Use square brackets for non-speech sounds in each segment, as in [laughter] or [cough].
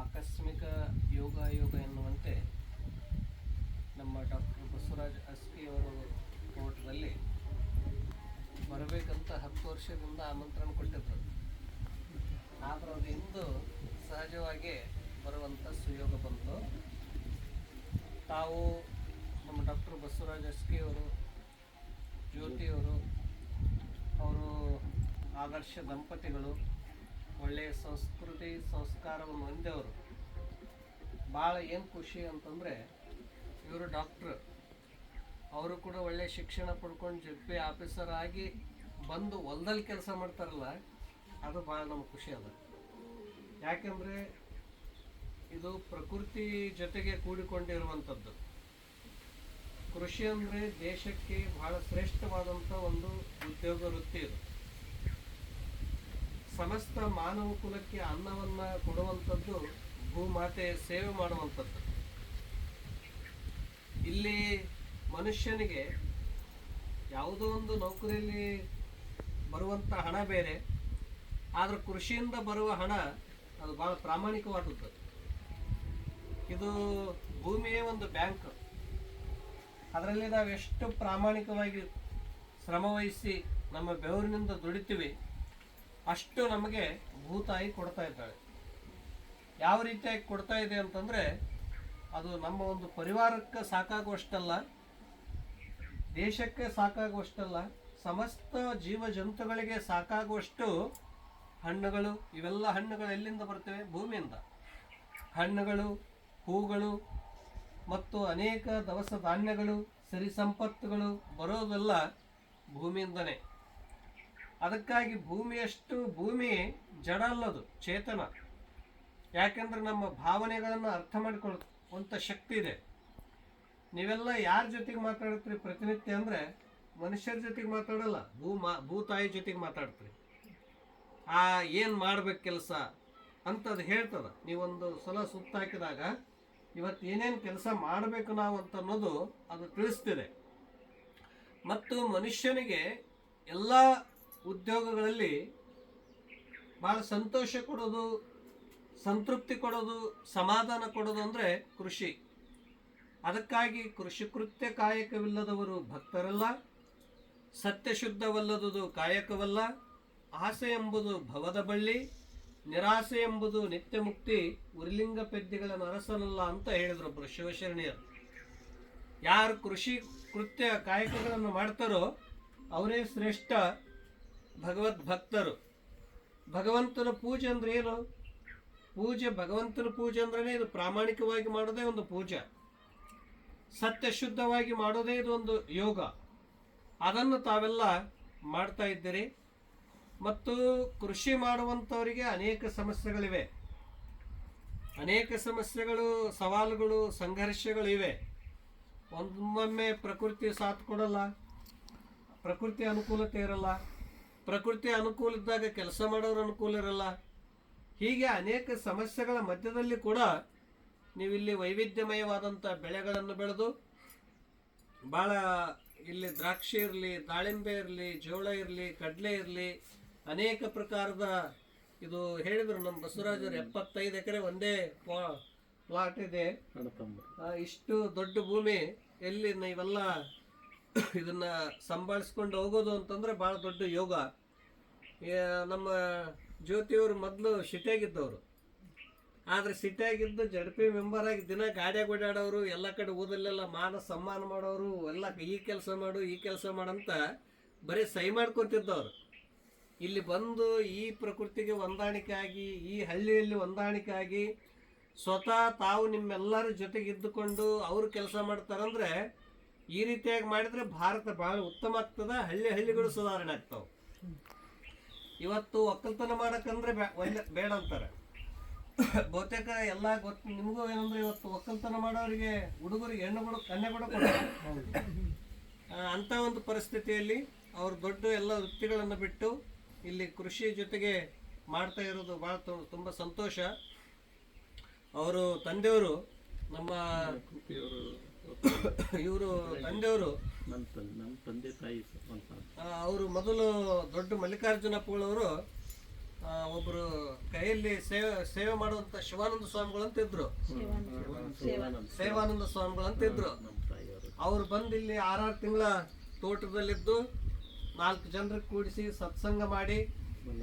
ಆಕಸ್ಮಿಕ ಯೋಗ ಯೋಗ ಎನ್ನುವಂತೆ ನಮ್ಮ ಡಾಕ್ಟರ್ ಬಸವರಾಜ್ ಅಸ್ಕಿ ಅವರು ತೋಟದಲ್ಲಿ ಬರಬೇಕಂತ ಹತ್ತು ವರ್ಷದಿಂದ ಆಮಂತ್ರಣ ಕೊಟ್ಟಿದ್ದರು. ಆದರೆ ಅದು ಇಂದು ಸಹಜವಾಗಿ ಬರುವಂಥ ಸುಯೋಗ ಬಂತು. ತಾವು ನಮ್ಮ ಡಾಕ್ಟರ್ ಬಸವರಾಜ್ ಅಸ್ಕಿಯವರು ಜ್ಯೋತಿಯವರು ಅವರು ಆದರ್ಶ ದಂಪತಿಗಳು ಒಳ್ಳೆಯ ಸಂಸ್ಕೃತಿ ಸಂಸ್ಕಾರವನ್ನು ಹೊಂದವರು ಭಾಳ ಏನು ಖುಷಿ ಅಂತಂದರೆ, ಇವರು ಡಾಕ್ಟ್ರ್. ಅವರು ಕೂಡ ಒಳ್ಳೆಯ ಶಿಕ್ಷಣ ಪಡ್ಕೊಂಡು ಜೆ ಪಿ ಆಫೀಸರ್ ಆಗಿ ಬಂದು ಹೊಲದಲ್ಲಿ ಕೆಲಸ ಮಾಡ್ತಾರಲ್ಲ, ಅದು ಭಾಳ ನಮ್ಗೆ ಖುಷಿ ಅದ. ಯಾಕೆಂದರೆ, ಇದು ಪ್ರಕೃತಿ ಜೊತೆಗೆ ಕೂಡಿಕೊಂಡಿರುವಂಥದ್ದು ಕೃಷಿ ಅಂದರೆ ದೇಶಕ್ಕೆ ಬಹಳ ಶ್ರೇಷ್ಠವಾದಂಥ ಒಂದು ಉದ್ಯೋಗ ವೃತ್ತಿ ಇದು. ಸಮಸ್ತ ಮಾನವ ಕುಲಕ್ಕೆ ಅನ್ನವನ್ನ ಕೊಡುವಂಥದ್ದು ಭೂಮಾತೆ ಸೇವೆ ಮಾಡುವಂಥದ್ದು. ಇಲ್ಲಿ ಮನುಷ್ಯನಿಗೆ ಯಾವುದೋ ಒಂದು ನೌಕರಿಯಲ್ಲಿ ಬರುವಂಥ ಹಣ ಬೇರೆ, ಆದ್ರೆ ಕೃಷಿಯಿಂದ ಬರುವ ಹಣ ಅದು ಭಾಳ ಪ್ರಾಮಾಣಿಕವಾದದ್ದು. ಇದು ಭೂಮಿಯೇ ಒಂದು ಬ್ಯಾಂಕ್. ಅದರಲ್ಲಿ ನಾವು ಎಷ್ಟು ಪ್ರಾಮಾಣಿಕವಾಗಿ ಶ್ರಮವಹಿಸಿ ನಮ್ಮ ಬೆವರಿನಿಂದ ದುಡಿತೀವಿ ಅಷ್ಟು ನಮಗೆ ಭೂತಾಯಿ ಕೊಡ್ತಾ ಇದ್ದಾಳೆ. ಯಾವ ರೀತಿಯಾಗಿ ಕೊಡ್ತಾ ಇದೆ ಅಂತಂದರೆ, ಅದು ನಮ್ಮ ಒಂದು ಪರಿವಾರಕ್ಕೆ ಸಾಕಾಗುವಷ್ಟಲ್ಲ, ದೇಶಕ್ಕೆ ಸಾಕಾಗುವಷ್ಟಲ್ಲ, ಸಮಸ್ತ ಜೀವ ಜಂತುಗಳಿಗೆ ಸಾಕಾಗುವಷ್ಟು ಹಣ್ಣುಗಳು, ಇವೆಲ್ಲ ಹಣ್ಣುಗಳು ಎಲ್ಲಿಂದ ಬರ್ತವೆ? ಭೂಮಿಯಿಂದ. ಹಣ್ಣುಗಳು, ಹೂಗಳು ಮತ್ತು ಅನೇಕ ದವಸ ಧಾನ್ಯಗಳು, ಸರಿ ಸಂಪತ್ತುಗಳು ಬರೋದೆಲ್ಲ ಭೂಮಿಯಿಂದನೇ. ಅದಕ್ಕಾಗಿ ಭೂಮಿಯಷ್ಟು ಭೂಮಿ ಜಡ ಅಲ್ಲದು ಚೇತನ. ಯಾಕೆಂದ್ರೆ ನಮ್ಮ ಭಾವನೆಗಳನ್ನು ಅರ್ಥ ಮಾಡಿಕೊಳ್ಳುವಂಥ ಶಕ್ತಿ ಇದೆ. ನೀವೆಲ್ಲ ಯಾರ ಜೊತೆಗೆ ಮಾತಾಡ್ತೀರಿ ಪ್ರತಿನಿತ್ಯ ಅಂದರೆ ಮನುಷ್ಯರ ಜೊತೆಗೆ ಮಾತಾಡಲ್ಲ, ಭೂ ಮಾ ಭೂತಾಯಿ ಜೊತೆಗೆ ಮಾತಾಡ್ತೀರಿ. ಆ, ಏನು ಮಾಡ್ಬೇಕು ಕೆಲಸ ಅಂತ ಅದು ಹೇಳ್ತದ. ನೀವೊಂದು ಸಲ ಸುತ್ತ ಹಾಕಿದಾಗ ಇವತ್ತು ಏನೇನು ಕೆಲಸ ಮಾಡಬೇಕು ನಾವು ಅಂತ ಅನ್ನೋದು ಅದು ತಿಳಿಸ್ತಿದೆ. ಮತ್ತು ಮನುಷ್ಯನಿಗೆ ಎಲ್ಲ ಉದ್ಯೋಗಗಳಲ್ಲಿ ಭಾಳ ಸಂತೋಷ ಕೊಡೋದು, ಸಂತೃಪ್ತಿ ಕೊಡೋದು, ಸಮಾಧಾನ ಕೊಡೋದು ಅಂದರೆ ಕೃಷಿ. ಅದಕ್ಕಾಗಿ ಕೃಷಿ ಕೃತ್ಯ ಕಾಯಕವಿಲ್ಲದವರು ಭಕ್ತರಲ್ಲ, ಸತ್ಯಶುದ್ಧವಲ್ಲದುದು ಕಾಯಕವಲ್ಲ, ಆಸೆ ಎಂಬುದು ಭವದ ಬಳ್ಳಿ, ನಿರಾಸೆ ಎಂಬುದು ನಿತ್ಯ ಮುಕ್ತಿ, ಉರಿಲಿಂಗ ಪೆದ್ದಿಗಳ ನರಸನಲ್ಲ ಅಂತ ಹೇಳಿದರು ಒಬ್ಬರು ಶಿವಶರಣೀಯರು. ಯಾರು ಕೃಷಿ ಕೃತ್ಯ ಕಾಯಕಗಳನ್ನು ಮಾಡ್ತಾರೋ ಅವರೇ ಶ್ರೇಷ್ಠ ಭಗವದ್ ಭಕ್ತರು. ಭಗವಂತನ ಪೂಜೆ ಅಂದ್ರೆ ಏನು? ಪೂಜೆ, ಭಗವಂತನ ಪೂಜೆ ಅಂದ್ರೆ ಇದು ಪ್ರಾಮಾಣಿಕವಾಗಿ ಮಾಡೋದೇ ಒಂದು ಪೂಜೆ. ಸತ್ಯ ಶುದ್ಧವಾಗಿ ಮಾಡೋದೇ ಇದು ಒಂದು ಯೋಗ. ಅದನ್ನು ತಾವೆಲ್ಲ ಮಾಡ್ತಾ ಇದ್ದೀರಿ. ಮತ್ತು ಕೃಷಿ ಮಾಡುವಂಥವರಿಗೆ ಅನೇಕ ಸಮಸ್ಯೆಗಳಿವೆ. ಅನೇಕ ಸಮಸ್ಯೆಗಳು, ಸವಾಲುಗಳು, ಸಂಘರ್ಷಗಳಿವೆ. ಒಂದೊಮ್ಮೆ ಪ್ರಕೃತಿ ಸಾಥ್ ಕೊಡಲ್ಲ. ಪ್ರಕೃತಿ ಅನುಕೂಲತೆ ಇರಲ್ಲ. ಪ್ರಕೃತಿ ಅನುಕೂಲ ಇದ್ದಾಗ ಕೆಲಸ ಮಾಡೋರು ಅನುಕೂಲ ಇರಲ್ಲ. ಹೀಗೆ ಅನೇಕ ಸಮಸ್ಯೆಗಳ ಮಧ್ಯದಲ್ಲಿ ಕೂಡ ನೀವಿಲ್ಲಿ ವೈವಿಧ್ಯಮಯವಾದಂಥ ಬೆಳೆಗಳನ್ನು ಬೆಳೆದು ಭಾಳ ಇಲ್ಲಿ ದ್ರಾಕ್ಷಿ ಇರಲಿ ದಾಳಿಂಬೆ ಇರಲಿ ಜೋಳ ಇರಲಿ ಕಡಲೆ ಇರಲಿ ಅನೇಕ ಪ್ರಕಾರದ ಇದು ಹೇಳಿದ್ರು ನಮ್ಮ ಬಸವರಾಜರು ಎಪ್ಪತ್ತೈದು ಎಕರೆ ಒಂದೇ ಪ್ಲಾಟ್ ಇದೆ. ಇಷ್ಟು ದೊಡ್ಡ ಭೂಮಿ ಎಲ್ಲಿ ನೀವೆಲ್ಲ ಇದನ್ನ ಸಂಭಾಳಿಸ್ಕೊಂಡು ಹೋಗೋದು ಅಂತಂದ್ರೆ ಭಾಳ ದೊಡ್ಡ ಯೋಗ. ನಮ್ಮ ಜ್ಯೋತಿಯವರು ಮೊದಲು ಸಿಟಿಯಾಗಿದ್ದವರು. ಆದ್ರೆ ಸಿಟಿಯಾಗಿದ್ದು ಜಡ್ ಪಿ ಮೆಂಬರ್ ಆಗಿ ದಿನ ಗಾಡಿಯಾಗ ಓಡಾಡೋರು, ಎಲ್ಲ ಕಡೆ ಓದಲ್ಲೆಲ್ಲ ಮಾನ ಸಮ್ಮಾನ ಮಾಡೋರು, ಎಲ್ಲ ಈ ಕೆಲಸ ಮಾಡು, ಈ ಕೆಲಸ ಮಾಡಂತ ಬರೀ ಸಹಿ ಮಾಡ್ಕೊತಿದ್ದವ್ರು. ಇಲ್ಲಿ ಬಂದು ಈ ಪ್ರಕೃತಿಗೆ ಹೊಂದಾಣಿಕೆ ಆಗಿ, ಈ ಹಳ್ಳಿಯಲ್ಲಿ ಹೊಂದಾಣಿಕೆ ಆಗಿ ಸ್ವತಃ ತಾವು ನಿಮ್ಮೆಲ್ಲರ ಜೊತೆಗಿದ್ದುಕೊಂಡು ಅವರು ಕೆಲಸ ಮಾಡ್ತಾರಂದ್ರೆ ಈ ರೀತಿಯಾಗಿ ಮಾಡಿದ್ರೆ ಭಾರತ ಬಹಳ ಉತ್ತಮ ಆಗ್ತದ, ಹಳ್ಳಿ ಹಳ್ಳಿಗಳು ಸುಧಾರಣೆ ಆಗ್ತಾವೆ. ಇವತ್ತು ಒಕ್ಕಲ್ತನ ಒಳ್ಳೆ- ಬೇಡ ಅಂತಾರೆ. ಬಹುತೇಕ ಎಲ್ಲ ಗೊತ್ತು, ನಿಮಗೂ ಏನಂದ್ರೆ ಇವತ್ತು ಒಕ್ಕಲ್ತನ ಮಾಡೋರಿಗೆ ಹುಡುಗರಿಗೆ ಹೆಣ್ಣು ಕೊಡ ಕನ್ಯೆ ಕೂಡ ಅಂತ ಒಂದು ಪರಿಸ್ಥಿತಿಯಲ್ಲಿ ಅವರು ದೊಡ್ಡ ಎಲ್ಲ ವೃತ್ತಿಗಳನ್ನು ಬಿಟ್ಟು ಇಲ್ಲಿ ಕೃಷಿ ಜೊತೆಗೆ ಮಾಡ್ತಾ ಇರೋದು ಭಾಳ ತುಂಬ ಸಂತೋಷ. ಅವರು ತಂದೆಯವರು ನಮ್ಮ [coughs] ಇವರು ತಂದೆಯವರು. ನನ್ನ ತಂದೆ ನಮ್ಮ ತಂದೆ ತಾಯಿ ಅವರು ಮೊದಲು ದೊಡ್ಡ ಮಲ್ಲಿಕಾರ್ಜುನಪ್ಪಗಳವರು ಒಬ್ಬರು ಕೈಯಲ್ಲಿ ಸೇವೆ ಸೇವೆ ಮಾಡುವಂತ ಶಿವಾನಂದ ಸ್ವಾಮಿಗಳು ಅಂತ ಇದ್ರು. ಶಿವಾನಂದ. ಸೇವಾನಂದ ಸ್ವಾಮಿಗಳು ಅಂತ ಇದ್ರು ಅವ್ರು ಬಂದು ಇಲ್ಲಿ ಆರಾರು ತಿಂಗಳ ತೋಟದಲ್ಲಿದ್ದು ನಾಲ್ಕು ಜನರಿಗೆ ಕೂಡಿಸಿ ಸತ್ಸಂಗ ಮಾಡಿ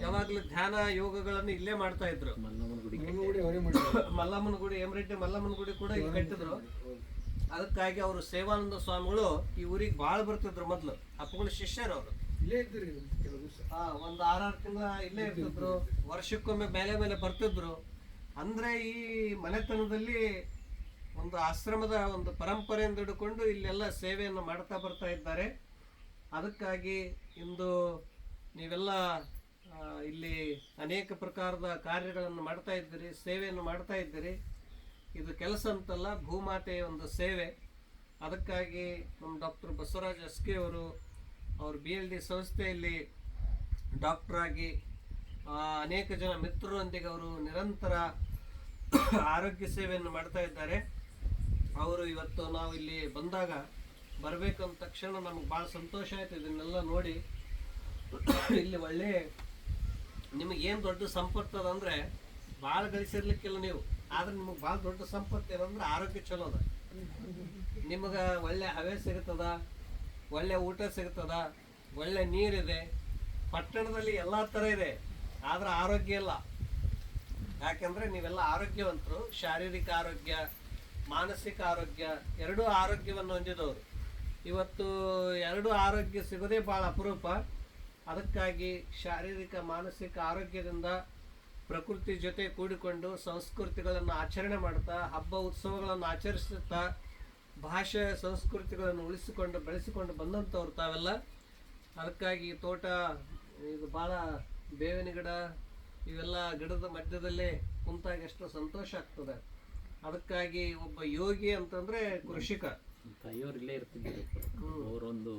ಯಾವಾಗ್ಲೂ ಧ್ಯಾನ ಯೋಗಗಳನ್ನು ಇಲ್ಲೇ ಮಾಡ್ತಾ ಇದ್ರು. ಮಲ್ಲಮ್ಮನ ಗುಡಿ ಮಲ್ಲಮ್ಮನ ಗುಡಿ ಎಮರೆಡ್ಡಿ ಮಲ್ಲಮ್ಮನ ಗುಡಿ ಕೂಡ ಇಲ್ಲಿ ಕಟ್ಟಿದ್ರು. ಅದಕ್ಕಾಗಿ ಅವರು ಸೇವಾನಂದ ಸ್ವಾಮಿಗಳು ಈ ಊರಿಗೆ ಭಾಳ ಬರ್ತಿದ್ರು ಮೊದಲು ಅಪ್ಪಗಳ ಶಿಷ್ಯರು ಅವರು. ಇಲ್ಲೇ ದಿವಸ? ಆ ಒಂದು ಆರಾರು ತಿಂಗಳ ಇಲ್ಲೇ ಇರ್ತಿದ್ರು ವರ್ಷಕ್ಕೊಮ್ಮೆ ಮೇಲೆ ಮೇಲೆ ಬರ್ತಿದ್ರು. ಅಂದ್ರೆ ಈ ಮನೆತನದಲ್ಲಿ ಒಂದು ಆಶ್ರಮದ ಒಂದು ಪರಂಪರೆಯಿಂದ ಹಿಡ್ಕೊಂಡು ಇಲ್ಲೆಲ್ಲ ಸೇವೆಯನ್ನು ಮಾಡ್ತಾ ಬರ್ತಾ ಇದ್ದಾರೆ. ಅದಕ್ಕಾಗಿ ಇಂದು ನೀವೆಲ್ಲ ಇಲ್ಲಿ ಅನೇಕ ಪ್ರಕಾರದ ಕಾರ್ಯಗಳನ್ನು ಮಾಡ್ತಾ ಇದ್ದೀರಿ ಸೇವೆಯನ್ನು ಮಾಡ್ತಾ ಇದ್ದೀರಿ. ಇದು ಕೆಲಸ ಅಂತಲ್ಲ, ಭೂಮಾತೆಯ ಒಂದು ಸೇವೆ. ಅದಕ್ಕಾಗಿ ನಮ್ಮ ಡಾಕ್ಟರ್ ಬಸವರಾಜ್ ಎಸ್ಕೆ ಅವರು ಅವರು ಬಿ ಎಲ್ ಡಿ ಸಂಸ್ಥೆಯಲ್ಲಿ ಡಾಕ್ಟ್ರಾಗಿ ಅನೇಕ ಜನ ಮಿತ್ರರೊಂದಿಗೆ ಅವರು ನಿರಂತರ ಆರೋಗ್ಯ ಸೇವೆಯನ್ನು ಮಾಡ್ತಾ ಇದ್ದಾರೆ. ಅವರು ಇವತ್ತು ನಾವು ಇಲ್ಲಿ ಬಂದಾಗ ಬರಬೇಕು ಅಂದ ತಕ್ಷಣ ನಮ್ಗೆ ಭಾಳ ಸಂತೋಷ ಆಯ್ತು ಇದನ್ನೆಲ್ಲ ನೋಡಿ. ಇಲ್ಲಿ ಒಳ್ಳೆ ನಿಮಗೇನು ದೊಡ್ಡ ಸಂಪತ್ತು ಅಂದರೆ ಭಾಳ ಗಳಿಸಿರ್ಲಿಕ್ಕಿಲ್ಲ ನೀವು. ಆದ್ರೆ ನಿಮಗೆ ಭಾಳ ದೊಡ್ಡ ಸಂಪತ್ತು ಏನಂದ್ರೆ ಆರೋಗ್ಯ ಚಲೋ ಅದ. ನಿಮಗೆ ಒಳ್ಳೆ ಹವೆ ಸಿಗ್ತದ, ಒಳ್ಳೆ ಊಟ ಸಿಗ್ತದ, ಒಳ್ಳೆ ನೀರಿದೆ. ಪಟ್ಟಣದಲ್ಲಿ ಎಲ್ಲ ಥರ ಇದೆ, ಆದ್ರೆ ಆರೋಗ್ಯ ಇಲ್ಲ. ಯಾಕೆಂದ್ರೆ ನೀವೆಲ್ಲ ಆರೋಗ್ಯವಂತರು, ಶಾರೀರಿಕ ಆರೋಗ್ಯ, ಮಾನಸಿಕ ಆರೋಗ್ಯ, ಎರಡೂ ಆರೋಗ್ಯವನ್ನು ಹೊಂದಿದವರು. ಇವತ್ತು ಎರಡು ಆರೋಗ್ಯ ಸಿಗೋದೇ ಭಾಳ ಅಪರೂಪ. ಅದಕ್ಕಾಗಿ ಶಾರೀರಿಕ, ಮಾನಸಿಕ ಆರೋಗ್ಯದಿಂದ ಪ್ರಕೃತಿ ಜೊತೆ ಕೂಡಿಕೊಂಡು ಸಂಸ್ಕೃತಿಗಳನ್ನು ಆಚರಣೆ ಮಾಡ್ತಾ ಹಬ್ಬ ಉತ್ಸವಗಳನ್ನು ಆಚರಿಸುತ್ತಾ ಭಾಷೆ ಸಂಸ್ಕೃತಿಗಳನ್ನು ಉಳಿಸಿಕೊಂಡು ಬೆಳೆಸಿಕೊಂಡು ಬಂದಂಥವ್ರು ತಾವೆಲ್ಲ. ಅದಕ್ಕಾಗಿ ತೋಟ ಇದು ಭಾಳ ಬೇವಿನ ಗಿಡ ಇವೆಲ್ಲ ಗಿಡದ ಮಧ್ಯದಲ್ಲೇ ಕುಂತಾಗ ಎಷ್ಟು ಸಂತೋಷ ಆಗ್ತದೆ. ಅದಕ್ಕಾಗಿ ಒಬ್ಬ ಯೋಗಿ ಅಂತಂದ್ರೆ ಕೃಷಿಕ. ಇಲ್ಲೇ ಇರ್ತಿದ್ರು ಅವರೊಂದು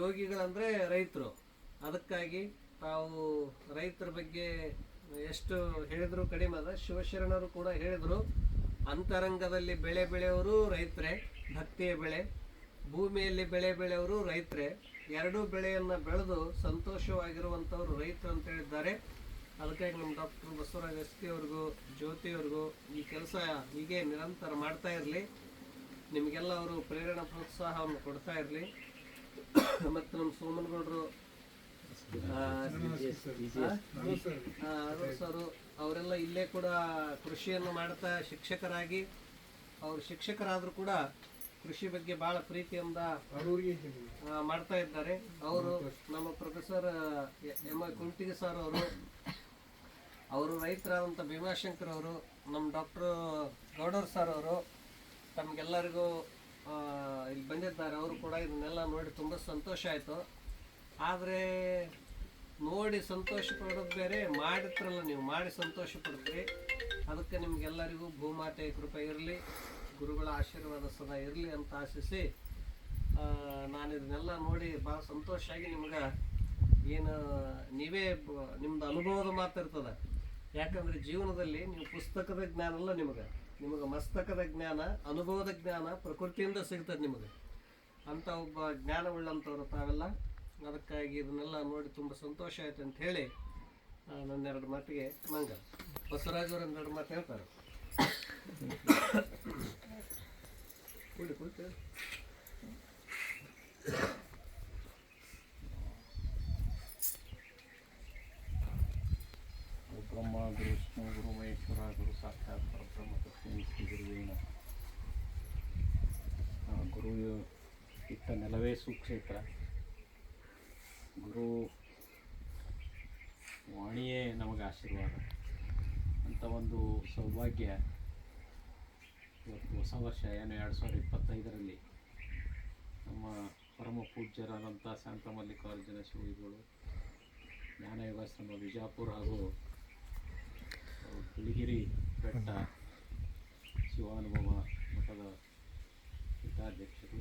ಯೋಗಿಗಳಂದ್ರೆ ರೈತರು. ಅದಕ್ಕಾಗಿ ತಾವು ರೈತರ ಬಗ್ಗೆ ಎಷ್ಟು ಹೇಳಿದ್ರು ಕಡಿಮೆ ಅದ ಶಿವಶರಣರು ಕೂಡ ಹೇಳಿದ್ರು, ಅಂತರಂಗದಲ್ಲಿ ಬೆಳೆ ಬೆಳೆಯವರು ರೈತರೇ, ಭಕ್ತಿಯ ಬೆಳೆ, ಭೂಮಿಯಲ್ಲಿ ಬೆಳೆ ಬೆಳೆಯವರು ರೈತರೇ, ಎರಡೂ ಬೆಳೆಯನ್ನ ಬೆಳೆದು ಸಂತೋಷವಾಗಿರುವಂಥವ್ರು ರೈತರು ಅಂತ ಹೇಳಿದ್ದಾರೆ. ಅದಕ್ಕಾಗಿ ನಮ್ಮ ಡಾಕ್ಟರ್ ಬಸವರಾಜ್ ಪಿ ಅವ್ರಿಗೂ, ಜ್ಯೋತಿ ಅವ್ರಿಗೂ ಈ ಕೆಲಸ ಹೀಗೆ ನಿರಂತರ ಮಾಡ್ತಾ ಇರಲಿ. ನಿಮಗೆಲ್ಲ ಅವರು ಪ್ರೇರಣಾ ಪ್ರೋತ್ಸಾಹವನ್ನು ಕೊಡ್ತಾ ಇರಲಿ. [coughs] ಮತ್ತು ನಮ್ಮ ಸೋಮನಗೌಡರು ಸರ್, ಅವರೆಲ್ಲ ಇಲ್ಲೇ ಕೂಡ ಕೃಷಿಯನ್ನು ಮಾಡ್ತಾ ಶಿಕ್ಷಕರಾಗಿ, ಅವರು ಶಿಕ್ಷಕರಾದರೂ ಕೂಡ ಕೃಷಿ ಬಗ್ಗೆ ಬಹಳ ಪ್ರೀತಿಯಿಂದ ಮಾಡ್ತಾ ಇದ್ದಾರೆ. ಅವರು ನಮ್ಮ professor, M I Kuntige sir ಅವರು ಅವರು ರೈತರಾದಂಥ ಭೀಮಾಶಂಕರ್ ಅವರು, ನಮ್ಮ ಡಾಕ್ಟರ್ ಗೌಡರ್ ಸರ್ ಅವರು, ತಮಗೆಲ್ಲರಿಗೂ ಇಲ್ಲಿ ಬಂದಿದ್ದಾರೆ. ಅವರು ಕೂಡ ಇದನ್ನೆಲ್ಲ ನೋಡಿ ತುಂಬ ಸಂತೋಷ ಆಯಿತು. ಆದರೆ ನೋಡಿ ಸಂತೋಷ ಪಡೋದು ಬೇರೆ, ಮಾಡಿದ್ರಲ್ಲ ನೀವು, ಮಾಡಿ ಸಂತೋಷ ಪಡ್ತೀರಿ. ಅದಕ್ಕೆ ನಿಮಗೆಲ್ಲರಿಗೂ ಭೂಮಾತೆಯ ಕೃಪೆ ಇರಲಿ, ಗುರುಗಳ ಆಶೀರ್ವಾದ ಸದಾ ಇರಲಿ ಅಂತ ಆಶಿಸಿ ನಾನು ಇದನ್ನೆಲ್ಲ ನೋಡಿ ಭಾಳ ಸಂತೋಷ ಆಗಿ ನಿಮ್ಗೆ ಏನು, ನೀವೇ ನಿಮ್ದು ಅನುಭವದ ಮಾತಿರ್ತದೆ ಯಾಕಂದರೆ ಜೀವನದಲ್ಲಿ ನೀವು ಪುಸ್ತಕದ ಜ್ಞಾನ ಅಲ್ಲ ನಿಮಗೆ. ನಿಮಗೆ ಮಸ್ತಕದ ಜ್ಞಾನ, ಅನುಭವದ ಜ್ಞಾನ, ಪ್ರಕೃತಿಯಿಂದ ಸಿಗ್ತದೆ ನಿಮಗೆ. ಅಂಥ ಒಬ್ಬ ಜ್ಞಾನವುಳ್ಳಂಥವ್ರು ತಾವೆಲ್ಲ ಅದಕ್ಕಾಗಿ ಇದನ್ನೆಲ್ಲ ನೋಡಿ ತುಂಬ ಸಂತೋಷ ಆಯ್ತು ಅಂತ ಹೇಳಿ ನನ್ನ ನನ್ನೆರಡು ಮಾತಿಗೆ ಮಂಗ. ಬಸವರಾಜ್ ಅವ್ರು ಎರಡು ಮಾತು ಹೇಳ್ತಾರೆ. ಬ್ರಹ್ಮ ಗುರು ಗುರು ಮಹೇಶ್ವರ ಗುರು ಸಾಕ್ಷಾತ್ ಪರಬ್ರಹ್ಮ ತಸ್ಮೈ ಶ್ರೀ ಗುರುವೇ ನಮಃ. ಗುರು ಇಟ್ಟ ನೆಲವೇ ಸುಕ್ಷೇತ್ರ. ಗುರು ವಾಣಿಯೇ ನಮಗೆ ಆಶೀರ್ವಾದ. ಅಂತ ಒಂದು ಸೌಭಾಗ್ಯ ಇವತ್ತು ಹೊಸ ವರ್ಷ, ಏನು ಎರಡು ಸಾವಿರದ ಇಪ್ಪತ್ತೈದರಲ್ಲಿ ನಮ್ಮ ಪರಮ ಪೂಜ್ಯರಾದಂಥ ಶಾಂತ ಮಲ್ಲಿಕಾರ್ಜುನ ಜ್ಞಾನ ಜ್ಞಾನಯೋಗಾಶ್ರಮ ವಿಜಾಪುರ ಹಾಗೂ ಬಿಳಿಗಿರಿ ಬೆಟ್ಟ ಶಿವಾನುಭವ ಮಠದ ಪೀಠಾಧ್ಯಕ್ಷರು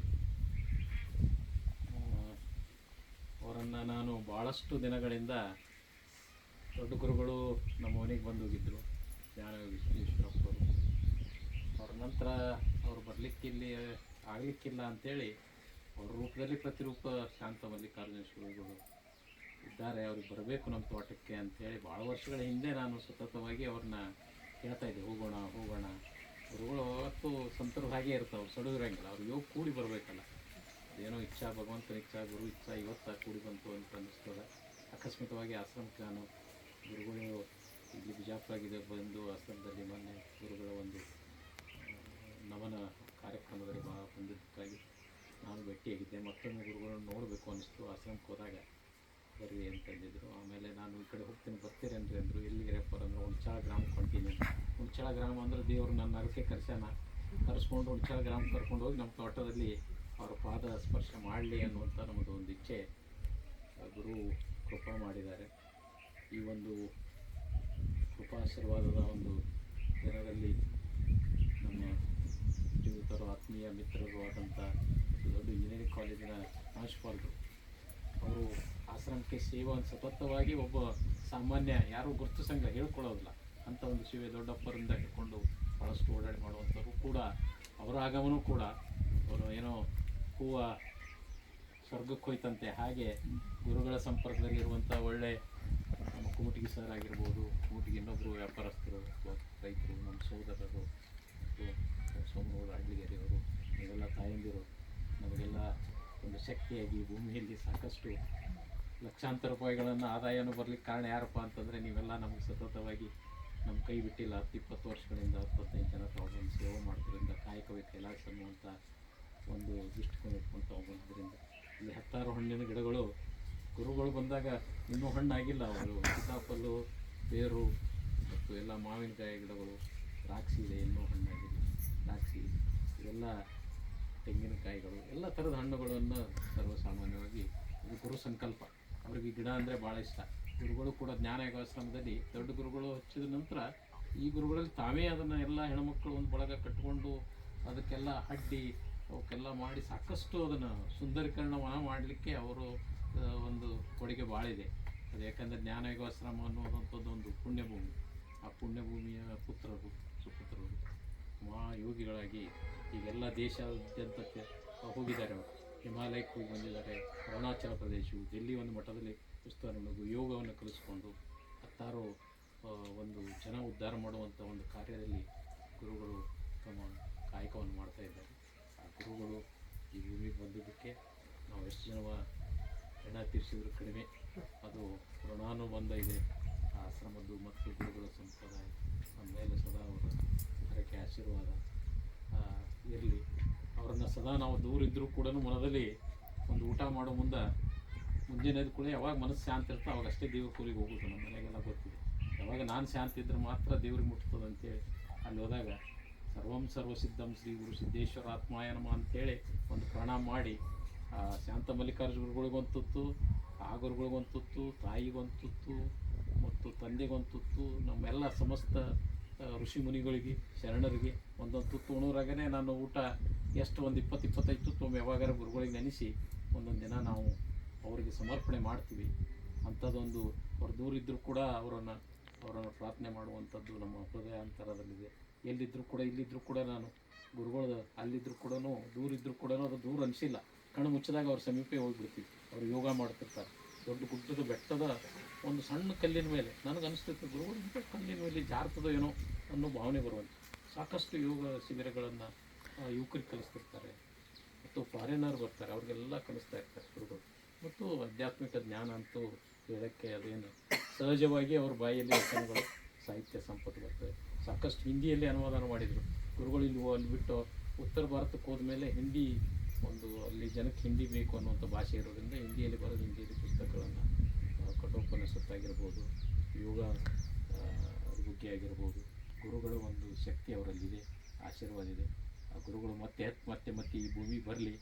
ಅವರನ್ನು ನಾನು ಭಾಳಷ್ಟು ದಿನಗಳಿಂದ ದೊಡ್ಡ ಗುರುಗಳು ನಮ್ಮ ಮನೆಗೆ ಬಂದು ಹೋಗಿದ್ದರು ಜ್ಞಾನ ವಿಶ್ವೇಶ್ವರಪ್ಪರು. ಅವ್ರ ನಂತರ ಅವ್ರು ಬರಲಿಕ್ಕಿಲ್ಲಿ ಆಗಲಿಕ್ಕಿಲ್ಲ ಅಂಥೇಳಿ ಅವ್ರ ರೂಪದಲ್ಲಿ ಪ್ರತಿರೂಪ ಶಾಂತ ಮಲ್ಲಿಕಾರ್ಜುನ ಶಿವಗಳು ಇದ್ದಾರೆ. ಅವ್ರಿಗೆ ಬರಬೇಕು ನಮ್ಮ ತೋಟಕ್ಕೆ ಅಂಥೇಳಿ ಭಾಳ ವರ್ಷಗಳ ಹಿಂದೆ ನಾನು ಸತತವಾಗಿ ಅವ್ರನ್ನ ಹೇಳ್ತಾ ಇದ್ದೆ. ಹೋಗೋಣ ಹೋಗೋಣ. ಗುರುಗಳು ಅವತ್ತು ಸಂತರ ಹಾಗೆ ಇರ್ತಾವೆ ಸಡುಗಿರಂಗಿಲ್ಲ ಅವ್ರಿಗೆ ಯೋಗ ಕೂಡಿ ಬರಬೇಕಲ್ಲ. ಅದೇನೋ ಇಚ್ಛಾ ಭಗವಂತನ ಇಚ್ಛಾ ಗುರು ಇಚ್ಛಾ ಇವತ್ತಾಗಿ ಕೂಡಿ ಬಂತು ಅಂತ ಅನ್ನಿಸ್ತದೆ ಆಕಸ್ಮಿಕವಾಗಿ ಆಶ್ರಮಕ್ಕೆ ನಾನು ಗುರುಗಳು ಇಲ್ಲಿ ಬಿಜಾಪುರಾಗಿದೆ, ಬಂದು ಆಶ್ರಮದಲ್ಲಿ ಮೊನ್ನೆ ಗುರುಗಳ ಒಂದು ನವನ ಕಾರ್ಯಕ್ರಮದಲ್ಲಿ ಬಹಳ ಬಂದಿದ್ದಕ್ಕಾಗಿ ನಾನು ಭೇಟಿಯಾಗಿದ್ದೆ. ಮತ್ತೊಮ್ಮೆ ಗುರುಗಳನ್ನು ನೋಡಬೇಕು ಅನ್ನಿಸ್ತು. ಆಶ್ರಮಕ್ಕೆ ಹೋದಾಗ ಬರ್ರಿ ಅಂತಂದಿದ್ರು ಆಮೇಲೆ ನಾನು ಈ ಕಡೆ ಹೋಗ್ತೀನಿ ಬರ್ತೀರೇನ್ರಿ ಅಂದರು ಎಲ್ಲಿಗೆ ರೆಫರ್ ಅಂದ್ರೆ ಹುಣ್ಚಾಳ ಗ್ರಾಮಕ್ಕೆ ಹೊಂಟೀನಿ ಹುಣ್ಚಾಳ ಗ್ರಾಮ ಅಂದ್ರೆ ದೇವರು ನನ್ನ ಅರಕೆ ಕರ್ಸ್ಯಾನ. ಕರೆಸ್ಕೊಂಡು ಹುಣ್ಚಾಳ ಗ್ರಾಮ ಕರ್ಕೊಂಡು ಹೋಗಿ ನಮ್ಮ ತೋಟದಲ್ಲಿ ಅವರ ಪಾದ ಸ್ಪರ್ಶ ಮಾಡಲಿ ಅನ್ನುವಂಥ ನಮ್ಮದು ಒಂದು ಇಚ್ಛೆ. ಗುರು ಕೃಪಾ ಮಾಡಿದ್ದಾರೆ. ಈ ಒಂದು ಕೃಪಾಶೀರ್ವಾದದ ಒಂದು ದಿನದಲ್ಲಿ ನಮ್ಮ ಜೀವಿತರು, ಆತ್ಮೀಯ ಮಿತ್ರರು ಆದಂಥ ದೊಡ್ಡ ಇಂಜಿನಿಯರಿಂಗ್ ಕಾಲೇಜಿನ ಪ್ರಾಂಶುಪಾಲರು. ಅವರು ಆಶ್ರಮಕ್ಕೆ ಸೇವೆಯನ್ನು ಸತತವಾಗಿ ಒಬ್ಬ ಸಾಮಾನ್ಯ ಯಾರೂ ಗುರುತಿಸಂಗ ಹೇಳ್ಕೊಳ್ಳೋದಿಲ್ಲ. ಅಂಥ ಒಂದು ಸೇವೆ ದೊಡ್ಡಪ್ಪರಿಂದ ಹಿಡ್ಕೊಂಡು ಭಾಳಷ್ಟು ಓಡಾಡಿ ಮಾಡುವಂಥವ್ರು ಕೂಡ, ಅವರ ಆಗಮನೂ ಕೂಡ. ಅವರು ಏನೋ ಹೂವು ಸ್ವರ್ಗಕ್ಕೆ ಹೋಯ್ತಂತೆ ಹಾಗೆ ಗುರುಗಳ ಸಂಪರ್ಕದಲ್ಲಿರುವಂಥ ಒಳ್ಳೆ ನಮ್ಮ ಕುಮಟಿಗಿ ಸರ್ ಆಗಿರ್ಬೋದು, ಕುಮಟಿಗಿ ಇನ್ನೊಬ್ಬರು ವ್ಯಾಪಾರಸ್ಥರು ರೈತರು, ನಮ್ಮ ಸಹೋದರರು ಮತ್ತು ಹಳ್ಳಿಗೆರೆಯವರು ಇವೆಲ್ಲ ತಾಯಂದಿರು, ನಮಗೆಲ್ಲ ಒಂದು ಶಕ್ತಿಯಾಗಿ ಭೂಮಿಯಲ್ಲಿ ಸಾಕಷ್ಟು ಲಕ್ಷಾಂತರ ರೂಪಾಯಿಗಳನ್ನು ಆದಾಯನೂ ಬರಲಿಕ್ಕೆ ಕಾರಣ ಯಾರಪ್ಪ ಅಂತಂದರೆ ನೀವೆಲ್ಲ ನಮಗೆ ಸತತವಾಗಿ ನಮ್ಮ ಕೈ ಬಿಟ್ಟಿಲ್ಲ. ಹತ್ತು ಇಪ್ಪತ್ತು ವರ್ಷಗಳಿಂದ ಹತ್ತೈದು ಜನ ತಾವು ಸೇವೆ ಮಾಡೋದ್ರಿಂದ ಕಾಯಕವೇ ಕೈಲಾಸ ಅನ್ನುವಂಥ ಒಂದು ದೃಷ್ಟಿಕೋನ ಇಟ್ಕೊಂಡು ತಾವು ಬಂದಿದ್ದರಿಂದ ಇಲ್ಲಿ ಹತ್ತಾರು ಹಣ್ಣಿನ ಗಿಡಗಳು ಗುರುಗಳು ಬಂದಾಗ ಇನ್ನೂ ಹಣ್ಣಾಗಿಲ್ಲ. ಅವರು ಸೀತಾಫಲು ಬೇರು ಮತ್ತು ಎಲ್ಲ ಮಾವಿನಕಾಯಿ ಗಿಡಗಳು, ದ್ರಾಕ್ಷಿ ಇದೆ, ಇನ್ನೂ ಹಣ್ಣಾಗಿಲ್ಲ. ದ್ರಾಕ್ಷಿ, ಇವೆಲ್ಲ ತೆಂಗಿನಕಾಯಿಗಳು, ಎಲ್ಲ ಥರದ ಹಣ್ಣುಗಳನ್ನು ಸರ್ವಸಾಮಾನ್ಯವಾಗಿ ಇದು ಗುರು ಸಂಕಲ್ಪ. ಅವ್ರಿಗೆ ಗಿಡ ಅಂದರೆ ಭಾಳ ಇಷ್ಟ. ಗುರುಗಳು ಕೂಡ ಜ್ಞಾನ ಯೋಗಾಶ್ರಮದಲ್ಲಿ ದೊಡ್ಡ ಗುರುಗಳು ಹಚ್ಚಿದ ನಂತರ ಈ ಗುರುಗಳಲ್ಲಿ ತಾವೇ ಅದನ್ನು ಎಲ್ಲ ಹೆಣ್ಮಕ್ಳು ಒಂದು ಬಳಗ ಕಟ್ಟಿಕೊಂಡು ಅದಕ್ಕೆಲ್ಲ ಅಡ್ಡಿ ಅವಕ್ಕೆಲ್ಲ ಮಾಡಿ ಸಾಕಷ್ಟು ಅದನ್ನು ಸುಂದರೀಕರಣವನ್ನು ಮಾಡಲಿಕ್ಕೆ ಅವರು ಒಂದು ಕೊಡುಗೆ ಭಾಳ ಇದೆ. ಅದು ಯಾಕಂದರೆ ಜ್ಞಾನಯೋಗಾಶ್ರಮ ಅನ್ನೋದಂಥದ್ದು ಒಂದು ಪುಣ್ಯಭೂಮಿ. ಆ ಪುಣ್ಯಭೂಮಿಯ ಪುತ್ರರು, ಸುಪುತ್ರರು, ಮಹಾ ಯೋಗಿಗಳಾಗಿ ಈಗೆಲ್ಲ ದೇಶಾದ್ಯಂತ ಹೋಗಿದ್ದಾರೆ ಅವರು. ಹಿಮಾಲಯಕ್ಕೆ ಹೋಗಿ ಬಂದಿದ್ದಾರೆ, ಅರುಣಾಚಲ ಪ್ರದೇಶವು ಡೆಲ್ಲಿ ಒಂದು ಮಠದಲ್ಲಿ ವಿಸ್ತರಣೆಗೂ ಯೋಗವನ್ನು ಕಲಿಸ್ಕೊಂಡು ಹತ್ತಾರು ಒಂದು ಜನ ಉದ್ಧಾರ ಮಾಡುವಂಥ ಒಂದು ಕಾರ್ಯದಲ್ಲಿ ಗುರುಗಳು ತಮ್ಮ ಕಾಯಕವನ್ನು ಮಾಡ್ತಾ ಇದ್ದಾರೆ. ಗುರುಗಳು ಈ ಭೂಮಿಗೆ ಬಂದಿದ್ದಕ್ಕೆ ನಾವು ಎಷ್ಟು ಜನವ ಹೆಣ ತೀರಿಸಿದ್ರು ಕಡಿಮೆ. ಅದು ಋಣಾನುಬಂಧ ಇದೆ. ಆ ಆಶ್ರಮದ್ದು ಮತ್ತು ಗುರುಗಳ ಸಂಪ್ರದಾಯ, ನಮ್ಮ ಮೇಲೆ ಸದಾ ಅವರ ಅದಕ್ಕೆ ಆಶೀರ್ವಾದ. ಇರಲಿ. ಅವರನ್ನು ಸದಾ ನಾವು ದೂರ ಇದ್ದರೂ ಕೂಡ ಮನದಲ್ಲಿ ಒಂದು ಊಟ ಮಾಡೋ ಮುಂದೆ ಮುಂಜಾನೆ ಕೂಡ ಯಾವಾಗ ಮನಸ್ಸು ಶಾಂತ ಇರ್ತೋ ಅವಾಗ ಅಷ್ಟೇ ದೇವ್ರ ಕೂಲಿಗೆ ಹೋಗೋದು ನಮ್ಮ ಮನೆಗೆಲ್ಲ ಗೊತ್ತಿದೆ. ಯಾವಾಗ ನಾನು ಶಾಂತಿ ಇದ್ದರೆ ಮಾತ್ರ ದೇವ್ರಿಗೆ ಮುಟ್ತದಂತೇಳಿ ಅಲ್ಲಿ ಹೋದಾಗ ಸರ್ವಂ ಸರ್ವಸಿದ್ಧಂ ಶ್ರೀ ಗುರು ಸಿದ್ದೇಶ್ವರ ಆತ್ಮಾಯ ನಮಃ ಅಂತೇಳಿ ಒಂದು ಪ್ರಣಾಮ ಮಾಡಿ. ಶಾಂತ ಮಲ್ಲಿಕಾರ್ಜುನ ತುತ್ತು ಆ ತುತ್ತು ತುತ್ತು ಮತ್ತು ತಂದೆಗೊಂದು ತುತ್ತು ನಮ್ಮೆಲ್ಲ ಸಮಸ್ತ ಋಷಿ ಮುನಿಗಳಿಗೆ, ಶರಣರಿಗೆ ಒಂದೊಂದು ತುತ್ತು ಉಣೋರಾಗನೇ ನಾನು ಊಟ ಎಷ್ಟು ಒಂದು ಇಪ್ಪತ್ತು ಇಪ್ಪತ್ತೈದು ತುತ್ತು ಒಮ್ಮೆ ಯಾವಾಗಾರ ಗುರುಗಳಿಗೆ ನೆನೆಸಿ ಒಂದೊಂದು ದಿನ ನಾವು ಅವರಿಗೆ ಸಮರ್ಪಣೆ ಮಾಡ್ತೀವಿ. ಅಂಥದ್ದೊಂದು ಅವ್ರು ದೂರ ಇದ್ದರೂ ಕೂಡ ಅವರನ್ನು ಅವರನ್ನು ಪ್ರಾರ್ಥನೆ ಮಾಡುವಂಥದ್ದು ನಮ್ಮ ಹೃದಯ ಅಂತರದಲ್ಲಿದೆ ಎಲ್ಲಿದ್ದರೂ ಕೂಡ ಇಲ್ಲಿದ್ದರೂ ಕೂಡ ನಾನು ಗುರುಗಳು ಅಲ್ಲಿದ್ರು ಕೂಡ ದೂರ ಇದ್ದರೂ ಕೂಡ ಅದು ದೂರ ಅನಿಸಿಲ್ಲ. ಕಣ್ಣು ಮುಚ್ಚಿದಾಗ ಅವ್ರ ಸಮೀಪ ಹೋಗ್ಬಿಡ್ತೀವಿ. ಅವ್ರು ಯೋಗ ಮಾಡ್ತಿರ್ತಾರೆ. ದೊಡ್ಡ ಗುಡ್ಡದ ಬೆಟ್ಟದ ಒಂದು ಸಣ್ಣ ಕಲ್ಲಿನ ಮೇಲೆ, ನನಗೆ ಅನಿಸ್ತಿತ್ತು, ಗುರುಗಳು ಕಲ್ಲಿನ ಮೇಲೆ ಜಾರ್ತದೋ ಏನೋ ಅನ್ನೋ ಭಾವನೆ ಬರುವಂತೆ ಸಾಕಷ್ಟು ಯೋಗ ಶಿಬಿರಗಳನ್ನು ಯುವಕರಿಗೆ ಕಲಿಸ್ತಿರ್ತಾರೆ. ಮತ್ತು ಫಾರಿನರ್ ಬರ್ತಾರೆ, ಅವ್ರಿಗೆಲ್ಲ ಕಲಿಸ್ತಾ ಇರ್ತಾರೆ ಗುರುಗಳು. ಮತ್ತು ಆಧ್ಯಾತ್ಮಿಕ ಜ್ಞಾನ ಅಂತೂ ಹೇಳಕ್ಕೆ ಅದೇನು ಸಹಜವಾಗಿ ಅವ್ರ ಬಾಯಲ್ಲಿ ವಚನಗಳು, ಸಾಹಿತ್ಯ ಸಂಪತ್ತು ಬರ್ತದೆ. ಸಾಕಷ್ಟು ಹಿಂದಿಯಲ್ಲಿ ಅನುವಾದ ಮಾಡಿದರು. ಗುರುಗಳು ಇಲ್ಲಿ ಅಲ್ಲಿ ಬಿಟ್ಟು ಉತ್ತರ ಭಾರತಕ್ಕೆ ಹೋದ್ಮೇಲೆ ಹಿಂದಿ ಒಂದು ಅಲ್ಲಿ ಜನಕ್ಕೆ ಹಿಂದಿ ಬೇಕು ಅನ್ನುವಂಥ ಭಾಷೆ ಇರೋದ್ರಿಂದ ಹಿಂದಿಯಲ್ಲಿ ಬರೋದು ಹಿಂದಿಯಲ್ಲಿ ಪುಸ್ತಕಗಳನ್ನು ಕಠೋಪನಿಷತ್ತಾಗಿರ್ಬೋದು ಯೋಗ ಬಗ್ಗೆ ಆಗಿರ್ಬೋದು ಗುರುಗಳು ಒಂದು ಶಕ್ತಿ ಅವರಲ್ಲಿದೆ ಆಶೀರ್ವಾದ ಇದೆ. ಆ ಗುರುಗಳು ಮತ್ತೆ ಮತ್ತೆ ಮತ್ತೆ ಈ ಭೂಮಿ ಬರಲಿ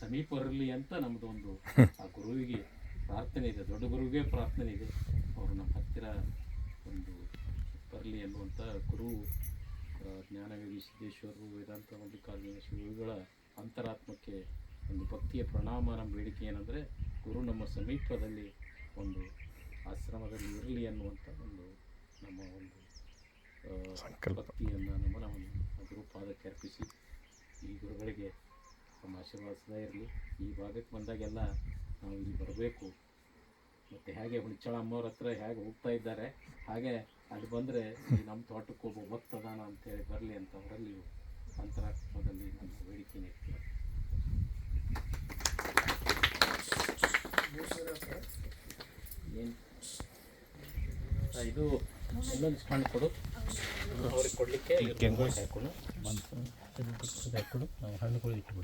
ಸಮೀಪ ಬರಲಿ ಅಂತ ನಮ್ಮದು ಒಂದು [laughs] ಆ ಗುರುವಿಗೆ ಪ್ರಾರ್ಥನೆ ಇದೆ ದೊಡ್ಡ ಗುರುವಿಗೆ ಪ್ರಾರ್ಥನೆ ಇದೆ. ಅವರು ನಮ್ಮ ಹತ್ತಿರ ಒಂದು ಬರಲಿ ಎನ್ನುವಂಥ ಗುರು ಜ್ಞಾನಯೋಗಿ ಸಿದ್ದೇಶ್ವರರು ವೇದಾಂತ ಮಲ್ಲಿಕಾರ್ಜುನ ಶ್ರೀಗಳ ಅಂತರಾತ್ಮಕ್ಕೆ ಒಂದು ಭಕ್ತಿಯ ಪ್ರಣಾಮ ನಮ್ಮ ಬೇಡಿಕೆ ಏನಂದರೆ ಗುರು ನಮ್ಮ ಸಮೀಪದಲ್ಲಿ ಒಂದು ಆಶ್ರಮದಲ್ಲಿ ಇರಲಿ ಅನ್ನುವಂಥ ಒಂದು ನಮ್ಮ ಒಂದು ಭಕ್ತಿಯನ್ನು ನಮನವನ್ನು ಗುರು ಪಾದಕ್ಕೆ ಅರ್ಪಿಸಿ ಈ ಗುರುಗಳಿಗೆ ನಮ್ಮ ಆಶೀರ್ವಾದ ಇರಲಿ. ಈ ಭಾಗಕ್ಕೆ ಬಂದಾಗೆಲ್ಲ ನಾವು ಇಲ್ಲಿ ಬರಬೇಕು. ಮತ್ತು ಹೇಗೆ ಹುಣಚಳ ಅಮ್ಮವ್ರ ಹತ್ರ ಹೇಗೆ ಹೋಗ್ತಾ ಇದ್ದಾರೆ ಹಾಗೆ ಅಲ್ಲಿ ಬಂದರೆ ನಮ್ಮ ತೋಟಕ್ಕೆ ಒಬ್ಬ ಒತ್ತದಾನ ಅಂತೇಳಿ ಬರಲಿ ಅಂತ ಅವರಲ್ಲಿ ಅಂತರಾತ್ಮದಲ್ಲಿ ನಮ್ಮ ಬೇಡಿಕೆ ಇಡ್ತೀವಿ ಏನು? ಇದು ಇನ್ನೊಂದು ಹಣ್ಣು ಕೊಡು. ಅವ್ರಿಗೆ ಕೊಡಲಿಕ್ಕೆ ಹಾಕೊಂಡು ಹಾಕೊಂಡು ಹಣ್ಣುಗಳು ಇಟ್ಬಿಡಿ.